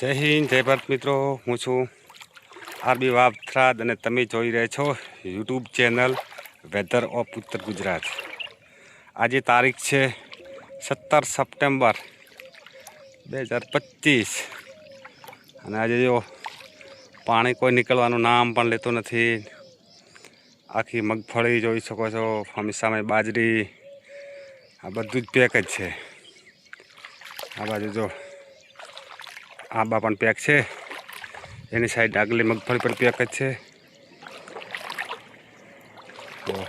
જય હિન્દ, જય ભારત મિત્રો. હું છું આરબી વાવથરાદ અને તમે જોઈ રહ્યા છો યુટ્યુબ ચેનલ વેધર ઓફ ઉત્તર ગુજરાત. આજે તારીખ છે સત્તર સપ્ટેમ્બર બે હજાર પચીસ. અને આજે જો પાણી કોઈ નીકળવાનું નામ પણ લેતું નથી. આખી મગફળી જોઈ શકો છો સામે બાજરી. આ બધું જ પેક જ છે. આ બાજુ જો આંબા પણ પેક છે. એની સાઈડ આગલી મગફળી પણ પેક જ છે. તો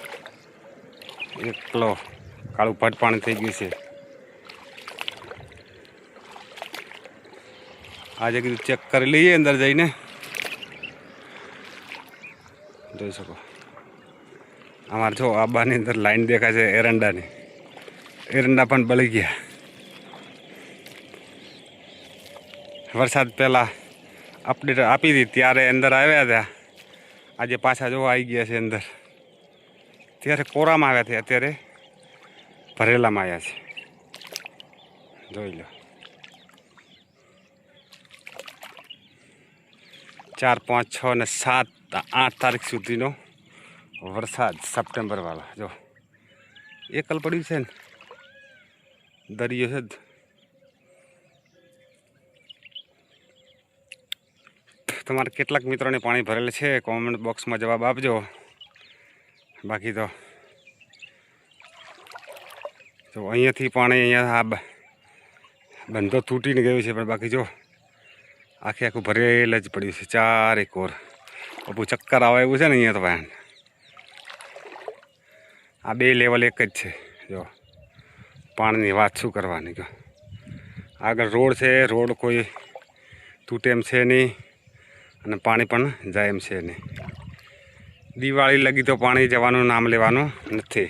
એકલો કાળું ભટ પાણી થઈ ગયું છે. આજે કીધું ચેક કરી લઈએ અંદર જઈને. જોઈ શકો. અમારે જો આંબાની અંદર લાઈન દેખાય છે એરંડાની. એરંડા પણ બળી ગયા. વરસાદ પહેલાં અપડેટ આપી હતી, ત્યારે અંદર આવ્યા હતા. આજે પાછા જોવા આવી ગયા છે અંદર. ત્યારે કોરામાં આવ્યા છે, અત્યારે ભરેલામાં આવ્યા છે. જોઈ લો. ચાર, પાંચ, છ ને સાત, આઠ તારીખ સુધીનો વરસાદ સપ્ટેમ્બરવાળો. જો, એકલ પડ્યું છે ને? દરિયો છે તમારે કેટલાક મિત્રોને પાણી ભરેલ છે? કોમેન્ટ બોક્સમાં જવાબ આપજો. બાકી તો જો અહીંયાથી પાણી અહીંયા આ બંધો તૂટીને ગયો છે, પણ બાકી જો આખે આખું ભરેલ જ પડ્યું છે, ચારે કોર. બપુ ચક્કર આવે એવું છે ને અહીંયા તો ભાઈ? આ બે લેવલ એક જ છે. જો, પાણીની વાત શું કરવાની? આગળ રોડ છે, રોડ કોઈ તૂટે એમ છે નહીં. અને પાણી પણ જાય એમ છે નહીં દિવાળી લગી તો પાણી જવાનું, નામ લેવાનું નથી.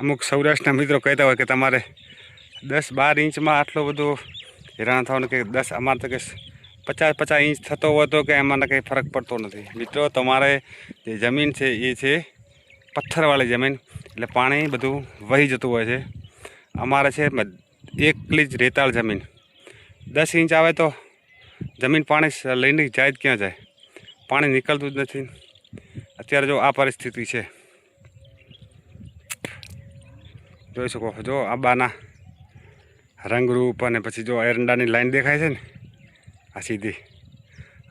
અમુક સૌરાષ્ટ્રના મિત્રો કહેતા હોય કે તમારે દસ બાર ઇંચમાં આટલો બધો હેરાન થવાનું કે દસ, અમારે તો કે પચાસ પચાસ ઇંચ થતો હોય તો કે એમાં કંઈ ફરક પડતો નથી. મિત્રો, તમારે જે જમીન છે, એ છે પથ્થરવાળી જમીન. એટલે પાણી બધું વહી જતું હોય છે. અમારે છે એકલી જ રેતાળ જમીન. દસ ઇંચ આવે તો જમીન પાણી લઈને જાય જ ક્યાં જાય? પાણી નીકળતું જ નથી. અત્યારે જો આ પરિસ્થિતિ છે. જોઈ શકો. જો આંબાના રંગરૂપ અને પછી જો એરંડાની લાઈન દેખાય છે ને, આ સીધી.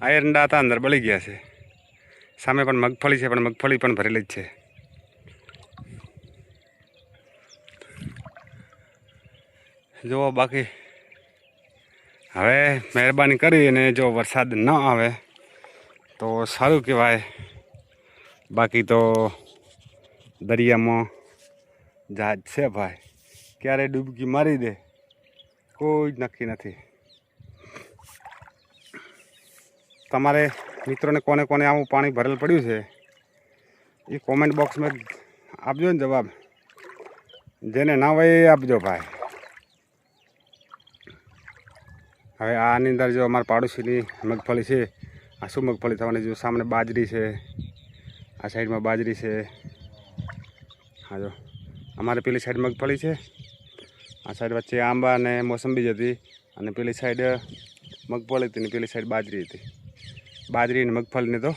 આ એરંડા હતા અંદર બળી ગયા છે. સામે પણ મગફળી છે, પણ મગફળી પણ ભરેલી જ છે. જુઓ બાકી હવે મહેરબાની કરી અને જો વરસાદ ન આવે, તો સારું કહેવાય. બાકી તો દરિયામાં જહાજ છે ભાઈ. ક્યારે ડૂબકી મારી દે, કોઈ જ નક્કી નથી. તમારે મિત્રોને કોને કોને આવું પાણી ભરેલ પડ્યું છે, એ કોમેન્ટ બોક્સમાં આપજો ને જવાબ. જેને ના હોય એ આપજો ભાઈ. હવે આની અંદર જો અમારા પાડોશીની મગફળી છે, આ શું મગફળી થવાની જો સામે બાજરી છે, આ સાઈડમાં બાજરી છે. હા, જો. અમારે પેલી સાઈડ મગફળી છે, આ સાઈડ વચ્ચે આંબા અને મોસંબી જ હતી અને પેલી સાઈડ મગફળી હતી ને પેલી સાઈડ બાજરી હતી. બાજરી અને મગફળીને તો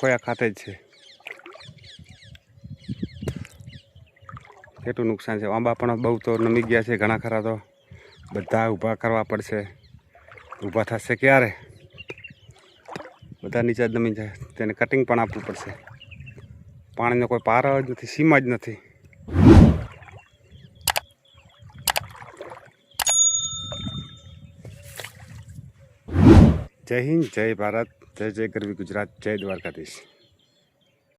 ખોયા ખાતે જ છે. કેટલું નુકસાન છે? આંબા પણ બહુ તો નમી ગયા છે, ઘણા ખરા તો. બધા ઊભા કરવા પડશે. ઊભા થશે ક્યારે? બધા નીચે જમીન જાય તેને કટિંગ પણ આપવું પડશે. પાણીનો કોઈ પાર જ નથી, સીમા જ નથી. જય હિન્દ, જય ભારત, જય જય ગરવી ગુજરાત, જય દ્વારકાધીશ.